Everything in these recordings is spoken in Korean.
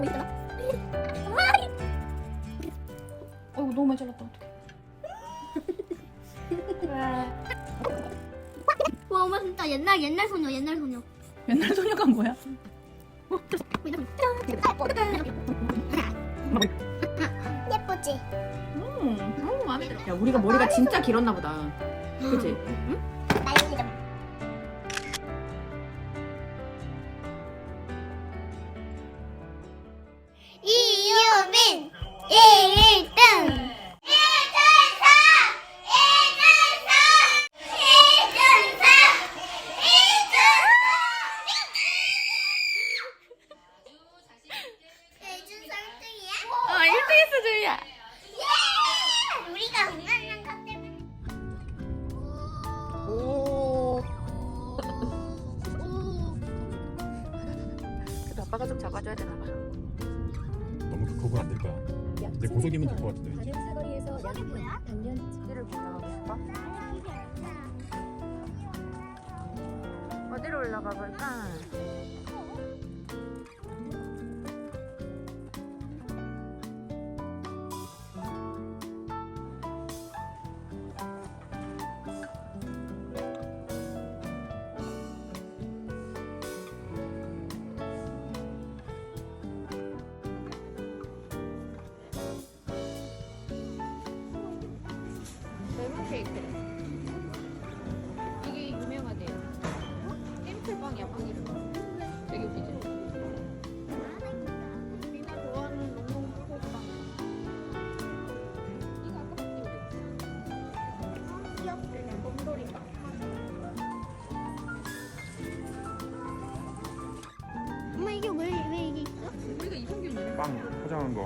뭐 있잖아. 어이구 너무 많이 잘랐다 어떡해 와 엄마 진짜 옛날 옛날 소녀 옛날 소녀. 옛날 소녀가 뭐야? 예쁘지? 음, 음 마음에 들어 야 우리가 머리가 진짜 길었나 보다 그치? 나 이유민 1등 1등 아 1등했어 주희야. 예! 아빠가 좀 잡아줘야 되나 봐 극복은 안될 거야. 이제 고속이면 될 것 같은데. 사거리에서 저게 뭐야? 당면 어디를 구경하고 싶어? 어디로 올라가 볼까? 레몬 케이크래. 이게 유명하대요. 템플빵이야, 빵 이름. 되게 웃기지? 곰돌이빵. 엄마 이게 왜, 왜 이게 있어? 우리가 이성균이래. 빵 포장한 거.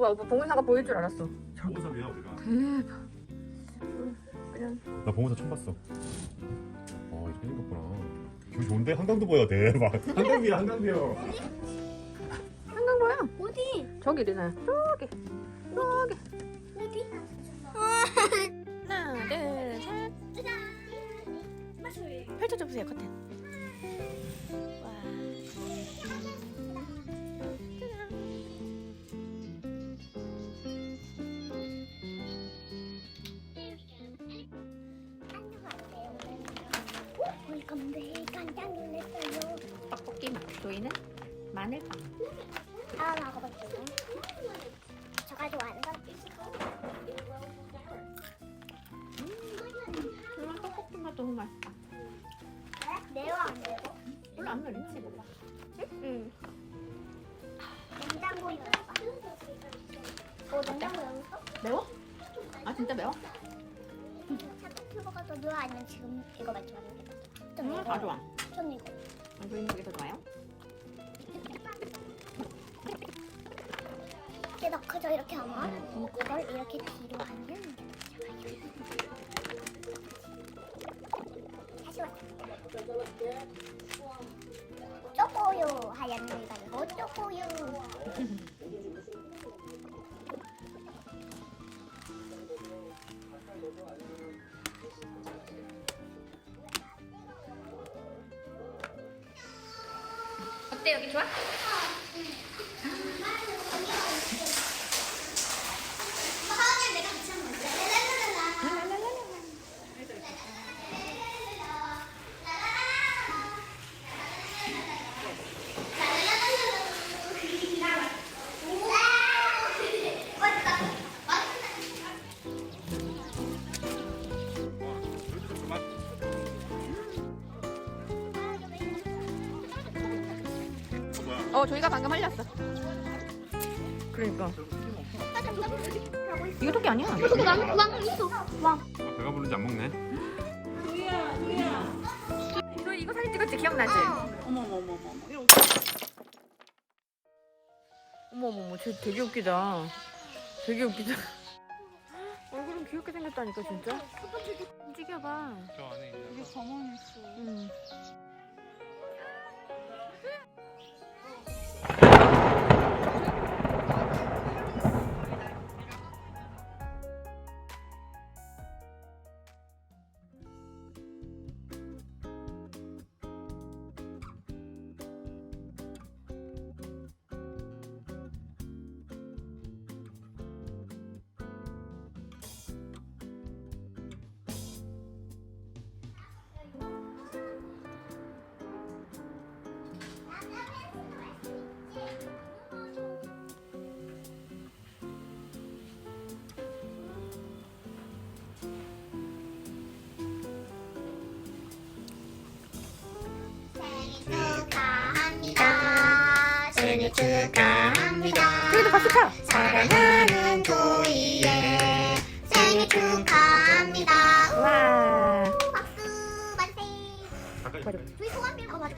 와 오빠 봉은사가 보일 줄 알았어 보석이야 우리가. 대박 그냥 나 봉호사 처음 봤어. 어 이렇게 생겼구나. 뷰 좋은데 한강도 보여 대박. 한강뷰야 한강뷰. 한강 뭐야 어디? 저기 리나야 저기 저기 어디? 하나 둘 셋 펼쳐줘 보세요 커튼 와 건데 깜짝 놀랐어요. 떡볶이 맛. 조이는 마늘빵. 아, 먹어볼게요. 저가 좋아하는 건 음, 떡볶이 맛 너무 맛있다. 네? 매워 안 매워? 별로 안 맵지? 응. 냉장고 열어봐. 어, 냉장고 열어 매워? 아 진짜 매워? 자꾸 튜버가 또 누워있는 지금 이거 맞춰봤는데. 전 음, 이거. 다 좋아. 전 이거. 아, 조인 그게 더 좋아요? 이게 더 크죠 이렇게 하면 음. 이걸 이렇게 뒤로 하면 이게 더 좋아요. 다시 왔다. 쪼꼬요 하얀 물가 이거 쪼꼬요. 어때 여 어 조이가 방금 흘렸어. 그러니까. 이거 토끼 아니야? 왕, 왕 있어. 왕. 배가 부른지 안 먹네. 조이 이거 사진 찍었지 기억나지? 어머 어머 어머 어머. 이거 어머 어머 어머 쟤 되게 웃기다. 되게 웃기다. 얼굴은 귀엽게 생겼다니까 진짜. 움직여봐. 저 안에 있는. 있어. 응. 생일 축하합니다. 조이도 박수 쳐. 사랑하는 도이의 생일 축하합니다. 와. 박수 만세. 가까이. 맞아. 저희 소원 빌고 맞아.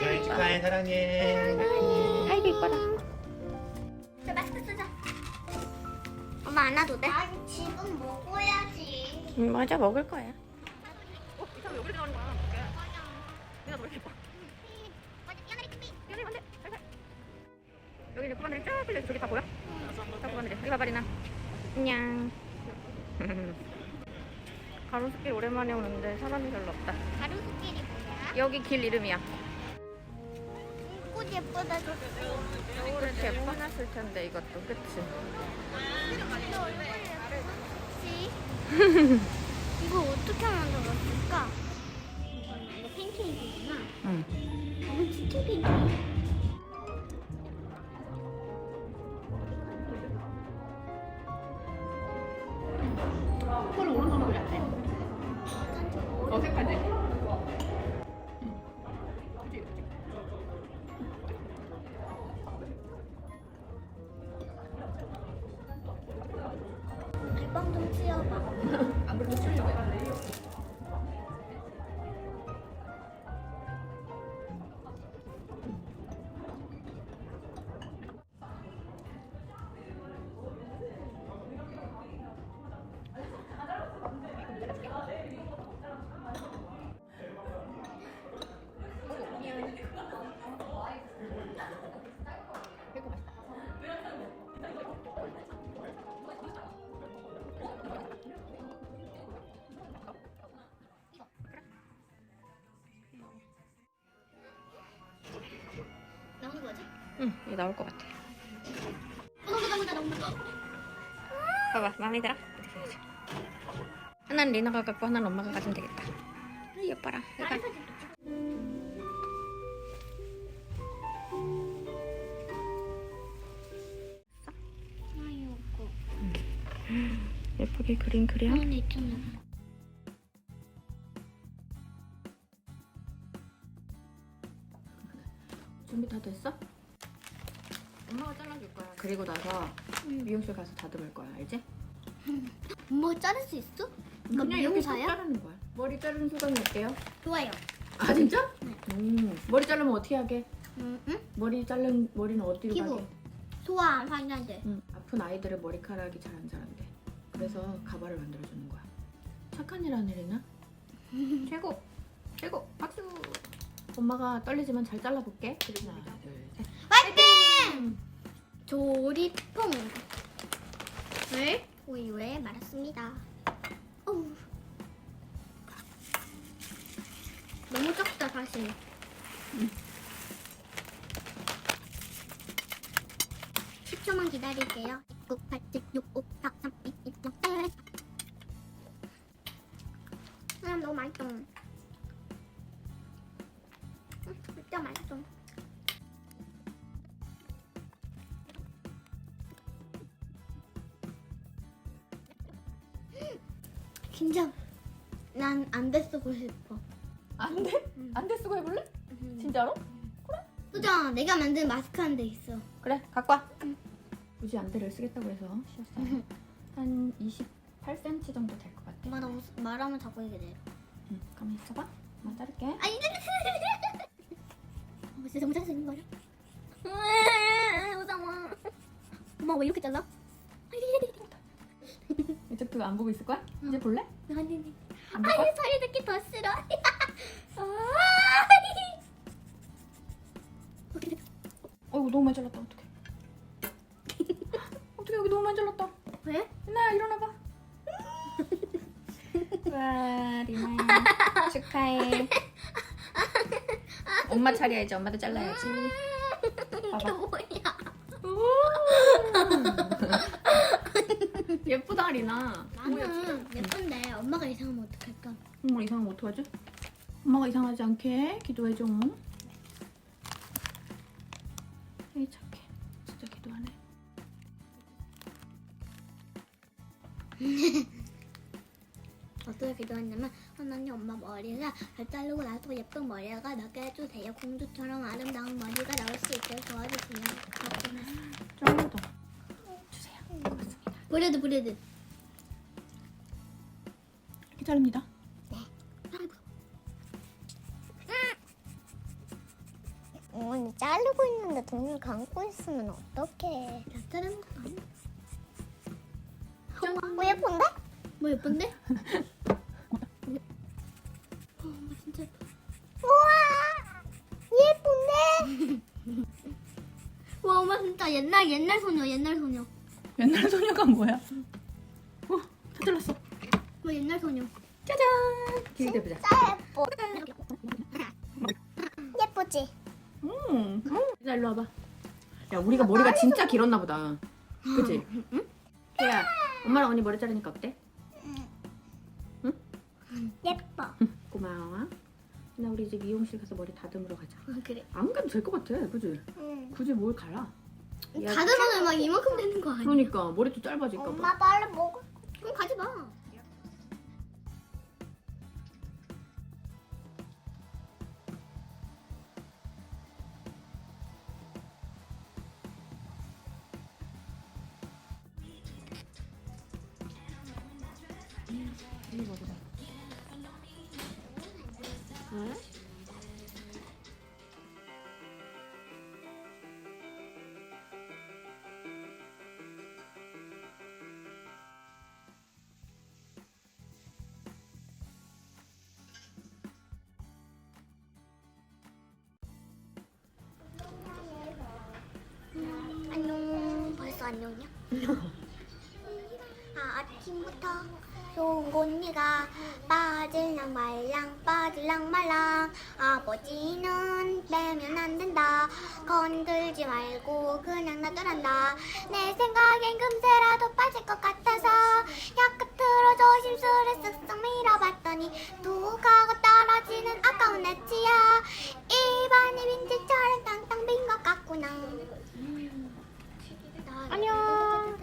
생일 축하해 사랑해. 아이고 이뻐라. 저 마스크 쓰자. 엄마 안 와도 돼? 아니 지금 먹어야지. 응 맞아 먹을 거야. 어, 이사람 왜 그렇게 나오는 거야? 내가 너 이렇 이제 구간들이 쫙 빌려 저기 다 보여? 다 구간들이. 여기 봐봐 리나. 안녕. 가로수길 오랜만에 오는데 사람이 별로 없다. 가로수길이 뭐야? 여기 길 이름이야. 꽃 예쁘다 저. 겨울에 예뻐놨을 텐데 이것도 그치? 그치? 이거 어떻게 만들었을까? 이거 팬케이크구나. 응. 이거 치킨 팬케이크. 나올 것 같아. 봐봐, 마음에 들어? 하나는 리나가 갖고 하나는 엄마가 가지면 되겠다. 아, 예뻐라. 이거. 아이고. 예쁘게 그림 그려. 그리고 나서 미용실 가서 다듬을 거야. 알지? 엄마가 자를 수 있어? 이거 그냥 이렇게 미용사야? 자르는 거야. 머리 자르는 소감이 어때요? 좋아요. 아 진짜? 네. 음, 머리 자르면 어떻게 하게? 응? 응? 머리 자른 머리는 어디로 피부. 가게? 좋아, 환자들. 응, 아픈 아이들의 머리카락이 잘 안 자란대. 그래서 가발을 만들어주는 거야. 착한 일 하는 일이나? 최고! 최고! 박수! 엄마가 떨리지만 잘 잘라볼게. 그리고 셋. 화이팅! 조리퐁. 을 우유에 말았습니다. 어우. 너무 적다, 사실. 십 10초만 기다릴게요. 긴장. 난안돼 쓰고 싶어. 안 돼? 안돼 쓰고 해볼래? 진짜로? 수정, 내가 만든 마스크 한 대 있어. 그래, 갖고 와. 굳이 안대를 쓰겠다고 해서 씌웠어요. 한 28cm 정도 될 것 같아. 엄마 나 웃- 말하면 자꾸 얘기 돼. 응, 가만 있어봐. 엄마 자를게. 아니, 어, 진짜 잘수 있는 거야? 무서워. 엄마 왜 이렇게 잘라? 그거 안 보고 있을 거야? 이제 볼래? 아니, 아니. 안 볼 거야? 아니, 소리 듣기 더 싫어. 아, 어이구 너무 많이 잘랐다. 어떡해. 어떡해 여기 너무 많이 잘랐다. 왜? 리나야 일어나봐. 와 리나야 축하해. 엄마 차려야지. 엄마도 잘라야지. 이게 리나. 나는 예쁜데 엄마가 이상하면 어떡할까? 엄마 이상하면 어떡하지? 엄마가 이상하지 않게 기도해줘. 에이 착해. 진짜 기도하네. 어떻게 기도했냐면 하나님 엄마 머리가 잘 자르고 나서 예쁜 머리가 나게 해주세요. 공주처럼 아름다운 머리가 나올 수 있게 도와주세요. 그렇구나. 좀더 주세요. 고맙습니다. 브레드 브레드. 자릅니다. 언니 자르고 있는데 돈을 감고 있으면 어떡해? 나 자르는 것도 아니야. 뭐 예쁜데? 뭐 예쁜데? 어, 엄마 진짜 예뻐. 우와 예쁜데? 와 엄마 진짜 옛날 옛날 소녀 옛날 소녀. 옛날 소녀가 뭐야? 어, 다 잘랐어. 뭐 옛날 소녀. 짜잔. 길게 보자. 예뻐. 예쁘지? 음. 자 일로 와봐. 야 우리가 머리가 진짜 길었나 보다. 그치? 응? 야 엄마랑 언니 머리 자르니까 어때? 예뻐. 고마워. 나 우리 이제 미용실 가서 머리 다듬으러 가자. 아, 그래. 안 가도 될 것 같아. 그치? 응. 굳이 뭘? 야, 다듬어서 막 이만큼 되는 거 아니야? 그러니까 머리도 짧아질까 봐. 빨리 먹어. 그럼 가지 마. 안녕이야? 아, 아침부터 좋은 언니가 빠질랑 말랑 빠질랑 말랑. 아버지는 빼면 안 된다. 건들지 말고 그냥 놔두란다. 내 생각엔 금세라도 빠질 것 같아서 약 끝으로 조심스레 쓱쓱 밀어봤더니 뚝 하고 떨어지는 아까운 내 치아. 입안이 빈집처럼 땅땅 빈 것 같구나 안녕.